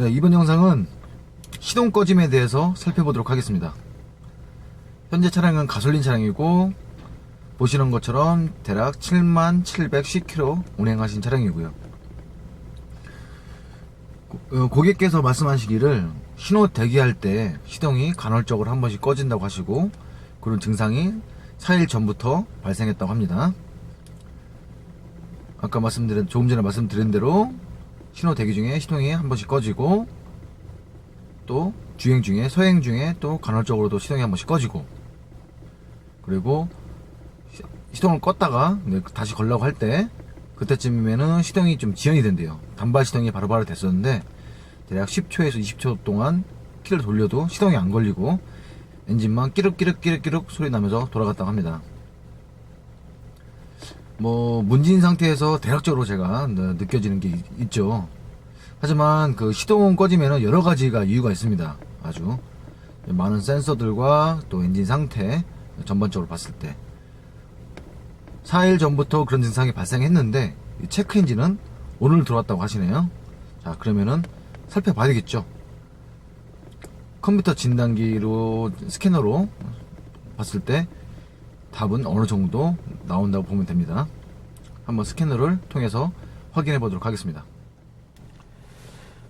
네, 이번 영상은 시동 꺼짐에 대해서 살펴보도록 하겠습니다. 현재 차량은 가솔린 차량이고 보시는 것처럼 대략 7만 710km 운행하신 차량이고요. 고- 어, 고객께서 말씀하시기를 신호 대기할 때 시동이 간헐적으로 한 번씩 꺼진다고 하시고 그런 증상이 4일 전부터 발생했다고 합니다. 아까 말씀드린 조금 전에 말씀드린 대로 신호 대기 중에 시동이 한 번씩 꺼지고 또 주행 중에 서행 중에 또 간헐적으로도 시동이 한 번씩 꺼지고. 그리고 시- 시동을 껐다가 네, 다시 걸라고 할 때 그때쯤이면은 시동이 좀 지연이 된대요. 단발 시동이 바로 바로 됐었는데 대략 10초에서 20초 동안 키를 돌려도 시동이 안 걸리고 엔진만 끼륵끼륵끼륵끼륵 소리 나면서 돌아갔다고 합니다 뭐 문진 상태에서 대략적으로 제가 느- 느껴지는 게 있- 있죠. 하지만 그 시동 꺼지면은 여러 가지가 이유가 있습니다. 아주 많은 센서들과 또 엔진 상태 전반적으로 봤을 때 4일 전부터 그런 증상이 발생했는데 이 체크 엔진은 오늘 들어왔다고 하시네요. 자 그러면은 살펴봐야 되겠죠. 컴퓨터 진단기로 스캐너로 봤을 때 답은 어느 정도 나온다고 보면 됩니다. 한번 스캐너를 통해서 확인해 보도록 하겠습니다.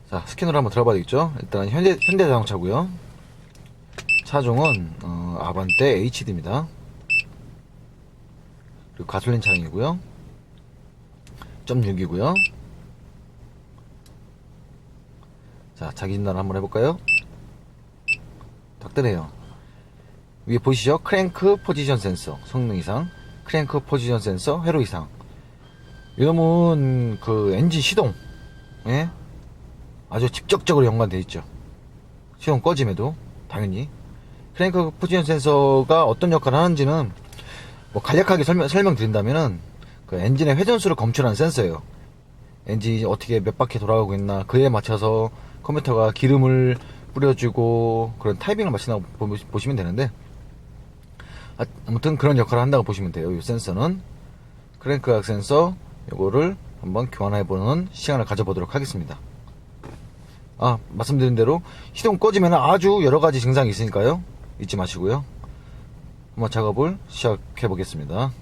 자, 스캐너를 한번 들어봐야 되겠죠? 일단 현대 현대 자동차고요. 차종은 어, 아반떼 HD입니다. 그리고 가솔린 차량이고요. 0.6이고요. 자, 자기 진단을 한번 해볼까요? 닥터네요. 위에 보시죠? 크랭크 포지션 센서 성능 이상. 크랭크 포지션 센서 회로 이상. 이놈은 그 엔진 시동. 예? 아주 직접적으로 연관되어 있죠. 시동 꺼짐에도 당연히. 크랭크 포지션 센서가 어떤 역할을 하는지는 뭐 간략하게 설명, 설명드린다면은 그 엔진의 회전수를 검출하는 센서예요. 엔진이 어떻게 몇 바퀴 돌아가고 있나 그에 맞춰서 컴퓨터가 기름을 뿌려주고 그런 타이밍을 보- 보시면 되는데 아, 아무튼 그런 역할을 한다고 보시면 돼요. 이 센서는 크랭크 각 센서 요거를 한번 교환해 보는 시간을 가져보도록 하겠습니다. 아 말씀드린 대로 시동 꺼지면 아주 여러 가지 증상이 있으니까요. 잊지 마시고요. 한번 작업을 시작해 보겠습니다.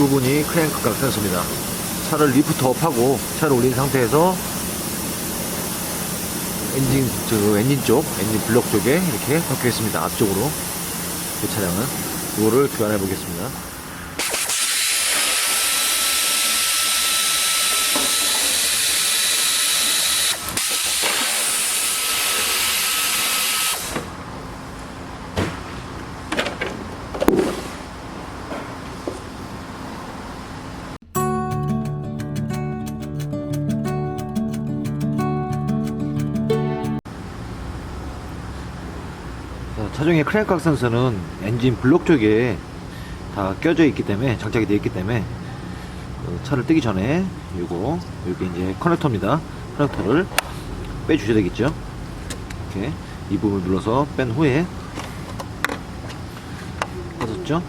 부분이 크랭크 각 센서입니다. 차를 리프트업하고 차를 올린 상태에서 엔진 저 엔진 쪽 엔진 블록 쪽에 이렇게 박혀 있습니다. 앞쪽으로 이 차량은 이거를 교환해 보겠습니다. 차종의 크랭크 각 센서는 엔진 블록 쪽에 다 껴져 있기 때문에 장착이 되어 있기 때문에 그 차를 뜨기 전에 요거 여기 이제 커넥터입니다. 커넥터를 빼 주셔야 되겠죠. 이렇게 이 부분을 눌러서 뺀 후에 빠졌죠?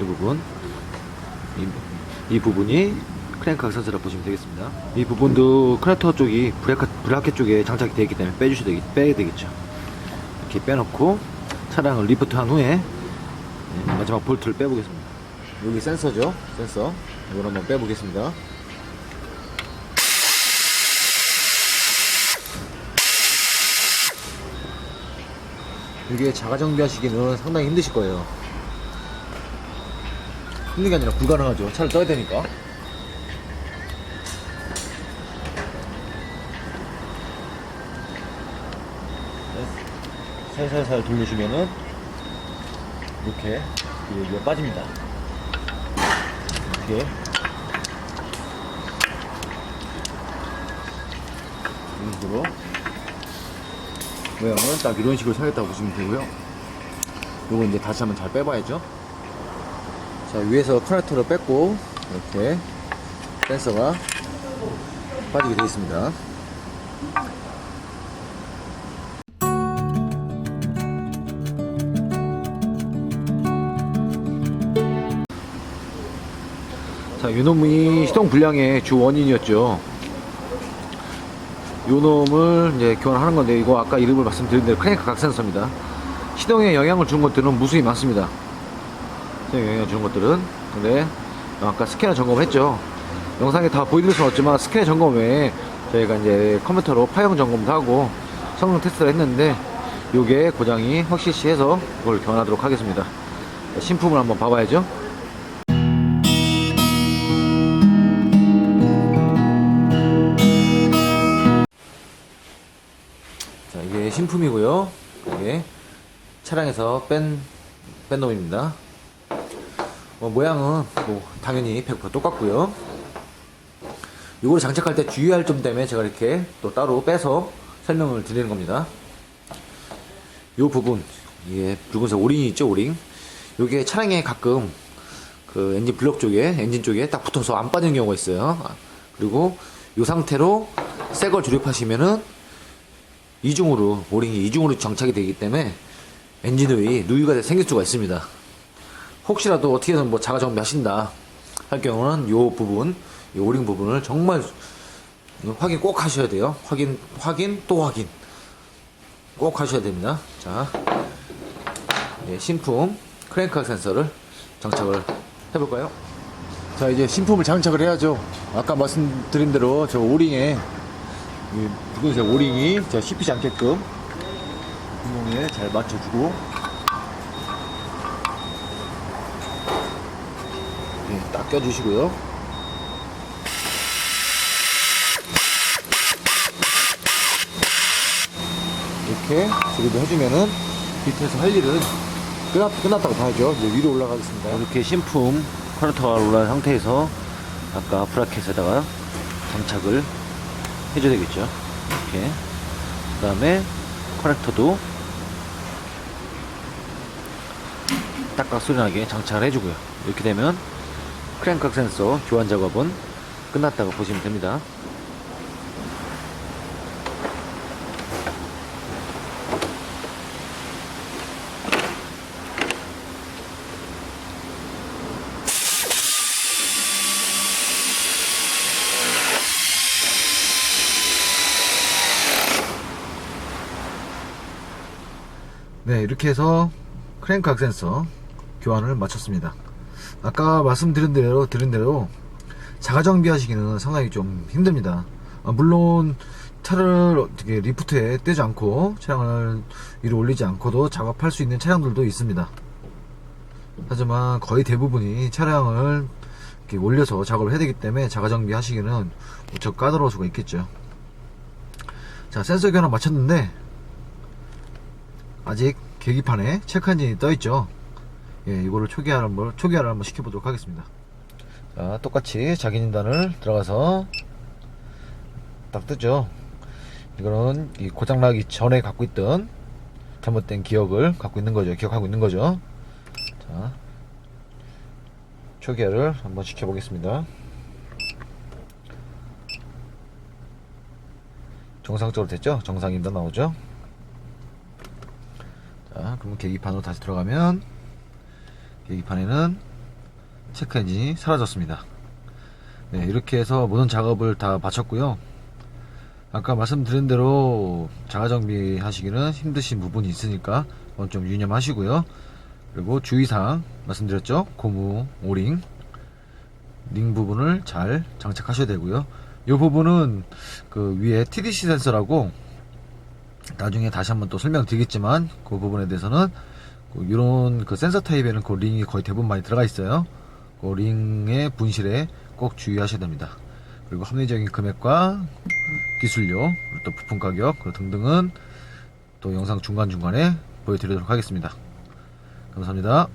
이 부분 이, 이 부분이 크랭크 각 센서라고 보시면 되겠습니다. 이 부분도 커넥터 쪽이 브레이크, 브라켓 쪽에 장착이 되어 있기 때문에 빼주셔야 되겠, 빼야 되겠죠. 이렇게 빼놓고 차량을 리프트 한 후에 네, 마지막 볼트를 빼보겠습니다. 여기 센서죠? 센서. 이걸 한번 빼보겠습니다. 이게 자가 정비하시기는 상당히 힘드실 거예요. 힘든 게 아니라 불가능하죠. 차를 떠야 되니까. 살살살 돌려주면은 이렇게 여기가 빠집니다. 이렇게 이런 식으로 모양은 딱 이런 식으로 살겠다고 보시면 되고요. 요거 이제 다시 한번 잘 빼봐야죠. 자, 위에서 커넥터를 뺐고, 이렇게 센서가 빠지게 되어 있습니다. 자, 요 놈이 시동 불량의 주 원인이었죠. 요 놈을 이제 교환하는 건데, 이거 아까 이름을 말씀드린 대로 크랭크 각 센서입니다. 시동에 영향을 준 것들은 무수히 많습니다. 시동에 영향을 준 것들은. 근데, 아까 스캐너 점검했죠. 영상에 다 보여드릴 수는 없지만, 스캐너 점검 외에 저희가 이제 컴퓨터로 파형 점검도 하고, 성능 테스트를 했는데, 요게 고장이 확실시 해서 그걸 교환하도록 하겠습니다. 신품을 한번 봐봐야죠. 신품이고요. 이게 차량에서 뺀, 뺀 놈입니다. 어, 모양은 뭐 당연히 100% 똑같고요. 이걸 장착할 때 주의할 점 때문에 제가 이렇게 또 따로 빼서 설명을 드리는 겁니다. 이 부분, 이게 붉은색 오링이 있죠, 오링. 요게 차량에 가끔 그 엔진 블록 쪽에, 엔진 쪽에 딱 붙어서 안 빠지는 경우가 있어요. 아, 그리고 이 상태로 새 걸 조립하시면은 이중으로 오링이 이중으로 장착이 되기 때문에 엔진 오일이 누유가 생길 수가 있습니다. 혹시라도 어떻게든 뭐 자가 정비하신다 할 경우는 요 부분, 이 오링 부분을 정말 확인 꼭 하셔야 돼요. 확인, 확인 또 확인 꼭 하셔야 됩니다. 자, 예, 신품 크랭크 센서를 장착을 해볼까요? 자, 이제 신품을 장착을 해야죠. 아까 말씀드린 대로 저 오링에 이 붉은색 오링이 자 씹히지 않게끔 구멍에 잘 맞춰주고 예, 딱 껴주시고요. 이렇게 조립을 해주면은 밑에서 할 일은 끝났, 끝났다고 봐야죠. 이제 위로 올라가겠습니다. 이렇게 신품 커넥터가 올라간 상태에서 아까 브라켓에다가 장착을 해줘야 되겠죠. 이렇게. 그 다음에 커넥터도 딱딱 소리나게 장착을 해주고요. 이렇게 되면 크랭크 센서 교환 작업은 끝났다고 보시면 됩니다. 네, 이렇게 해서 크랭크 악센서 교환을 마쳤습니다. 아까 말씀드린 대로, 드린 대로 자가 정비 하시기는 상당히 좀 힘듭니다. 아, 물론 차를 어떻게 리프트에 떼지 않고 차량을 위로 올리지 않고도 작업할 수 있는 차량들도 있습니다. 하지만 거의 대부분이 차량을 이렇게 올려서 작업을 해야 되기 때문에 자가 정비 하시기는 무척 까다로울 수가 있겠죠. 자, 센서 교환을 마쳤는데 아직 계기판에 체크 엔진이 떠 있죠. 예, 이거를 초기화를 한번 초기화를 한번 시켜보도록 하겠습니다. 자, 똑같이 자기 진단을 들어가서 딱 뜨죠. 이거는 이 고장 나기 전에 갖고 있던 잘못된 기억을 갖고 있는 거죠. 기억하고 있는 거죠. 자, 초기화를 한번 시켜보겠습니다. 정상적으로 됐죠? 정상인다 나오죠? 자, 그러면 계기판으로 다시 들어가면 계기판에는 체크 엔진이 사라졌습니다. 네, 이렇게 해서 모든 작업을 다 마쳤고요. 아까 말씀드린 대로 자가 정비 하시기는 힘드신 부분이 있으니까 그건 좀 유념하시고요. 그리고 주의사항 말씀드렸죠. 고무, 오링, 링 부분을 잘 장착하셔야 되고요. 이 부분은 그 위에 TDC 센서라고 나중에 다시 한번 또 설명드리겠지만 그 부분에 대해서는 그 이런 그 센서 타입에는 그 링이 거의 대부분 많이 들어가 있어요. 그 링의 분실에 꼭 주의하셔야 됩니다. 그리고 합리적인 금액과 기술료, 또 부품 가격 등등은 또 영상 중간중간에 보여드리도록 하겠습니다. 감사합니다.